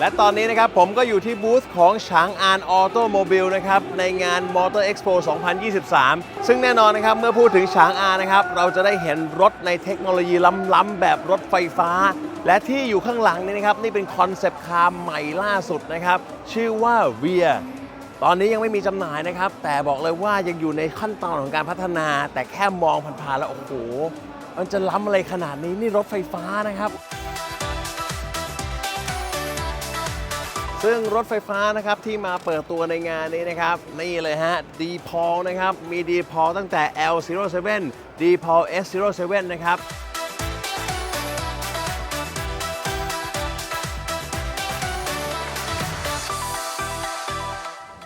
และตอนนี้นะครับผมก็อยู่ที่บูธของฉางอานออโตโมบิลนะครับในงาน Motor Expo 2023 ซึ่งแน่นอนนะครับเมื่อพูดถึงฉางอานนะครับเราจะได้เห็นรถในเทคโนโลยีล้ำๆแบบรถไฟฟ้า และที่อยู่ข้างหลังนี่นะครับนี่เป็นคอนเซปต์คาร์ใหม่ล่าสุดนะครับชื่อว่า VIA ตอนนี้ยังไม่มีจำหน่ายนะครับ แต่บอกเลยว่ายังอยู่ในขั้นตอนของการพัฒนา แต่แค่มองผ่านๆแล้วโอ้โหมันจะล้ำอะไรขนาดนี้นี่รถไฟฟ้านะครับ ซึ่งรถไฟฟ้านะครับที่มาเปิดตัวในงานนี้นะครับ นี่เลยฮะ d p o l นะครับ มี d p o l ตั้งแต่ L07 d p o l S07 นะครับ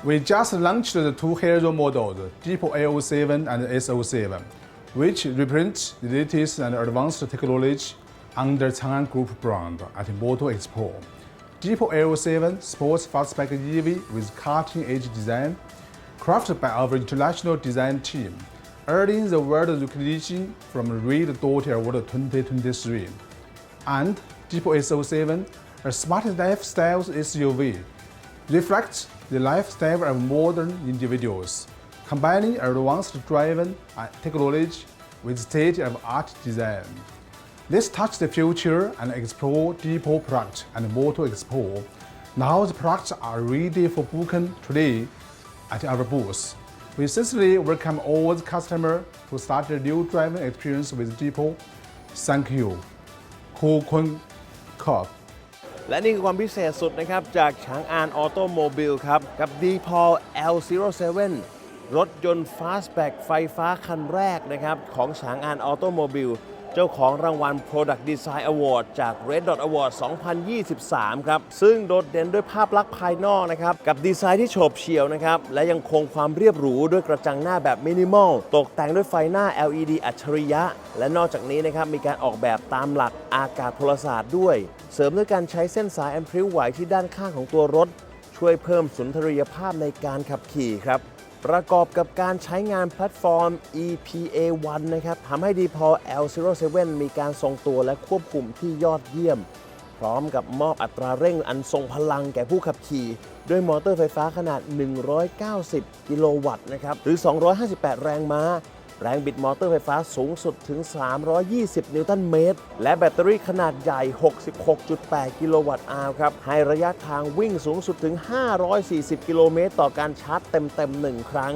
We just launched the two hero models, Jeep L07 and S07, which represent the latest and advanced technology under Chang'an Group brand at Motor Expo. Jeep L07 sports fastback EV with cutting-edge design, crafted by our international design team, earning the world recognition from Red Dot Award 2023. And Jeep S07, a smart lifestyle SUV, reflects the lifestyle of modern individuals, combining advanced driving technology with state-of-art design. Let's touch the future and explore Depot product and Motor Expo. Now the products are ready for booking today at our booth. We sincerely welcome all the customers to start their new driving experience with Depot. Thank you. Ko Kun Corp. และนี่คือความพิเศษสุดนะครับ จากฉางอานออโตโมบิลครับ กับ d p o l L07 รถยนต์ Fastback ไฟฟ้าคันแรกนะครับ ของฉางอานออโตโมบิล เจ้าของรางวัล Product Design Award จาก Red Dot Award 2023 ครับ ซึ่งโดดเด่นด้วยภาพลักษณ์ภายนอกนะครับ กับดีไซน์ที่โฉบเฉี่ยวนะครับ และยังคงความเรียบหรูด้วยกระจังหน้าแบบมินิมอล ตกแต่งด้วยไฟหน้า LED อัจฉริยะ และนอกจากนี้นะครับ มีการออกแบบตามหลักอากาศพลศาสตร์ด้วย เสริมด้วยการใช้เส้นสายอันพริ้วไหวที่ด้านข้างของตัวรถ ช่วยเพิ่มสุนทรียภาพในการขับขี่ครับ ประกอบกับการใช้งานแพลตฟอร์ม EPA1 นะครับทำให้ d p o l L07 มีการทรงตัวและควบคุมที่ยอดเยี่ยม พร้อมกับมอบอัตราเร่งอันทรงพลังแก่ผู้ขับขี่ ด้วยมอเตอร์ไฟฟ้าขนาด 190 กิโลวัตต์นะครับ หรือ 258 แรงม้า แรงบิดมอเตอร์ไฟฟ้าสูงสุดถึง 320 นิวตันเมตร และแบตเตอรี่ขนาดใหญ่ 66.8 กิโลวัตต์อาวครับ ให้ระยะทางวิ่งสูงสุดถึง 540 กิโลเมตร ต่อการชาร์จเต็มๆ 1 ครั้ง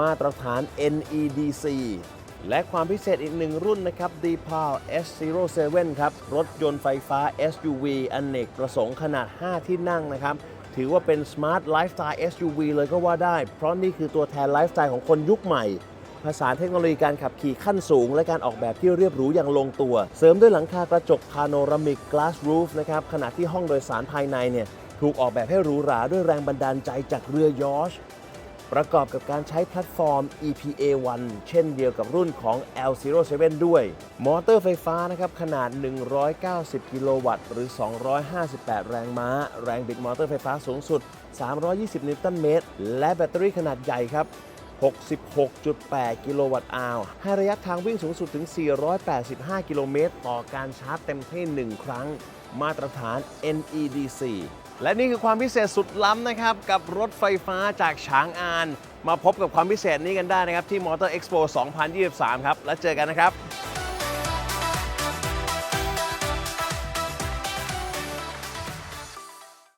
มาตรฐาน NEDC และความพิเศษอีกหนึ่งรุ่นนะครับ d p o w S07 ครับ รถยนต์ไฟฟ้า SUV อเนกประสงค์ขนาด 5 ที่นั่งนะครับถือว่าเป็น Smart Lifestyle SUV เลยก็ว่าได้ เพราะนี่คือตัวแทนไลฟ์สไตล์ของคนยุคใหม่ ผสานเทคโนโลยีการขับขี่ขั้นสูง และการออกแบบที่เรียบหรูอย่างลงตัว เสริมด้วยหลังคากระจกพาโนรามิก Glass Roof นะครับขณะที่ห้องโดยสารภายในเนี่ยถูกออกแบบให้หรูหราด้วยแรงบันดาลใจจากเรือยอชประกอบกับการใช้แพลตฟอร์ม EPA1 เช่นเดียวกับรุ่นของ L07 ด้วย มอเตอร์ไฟฟ้านะครับขนาด 190 กิโลวัตต์ หรือ 258 แรงม้า แรงบิดมอเตอร์ไฟฟ้าสูงสุด 320 นิวตันเมตร และแบตเตอรี่ขนาดใหญ่ครับ 66.8 กิโลวัตต์อาวให้ระยะทางวิ่งสูงสุดถึง 485 กิโลเมตร ต่อการชาร์จเต็มที่ 1 ครั้ง มาตรฐาน NEDC และนี่คือความพิเศษสุดล้ำนะครับ กับรถไฟฟ้าจากฉางอาน มาพบกับความพิเศษนี้กันได้นะครับ ที่ Motor Expo 2023 ครับ แล้วเจอกันนะครับ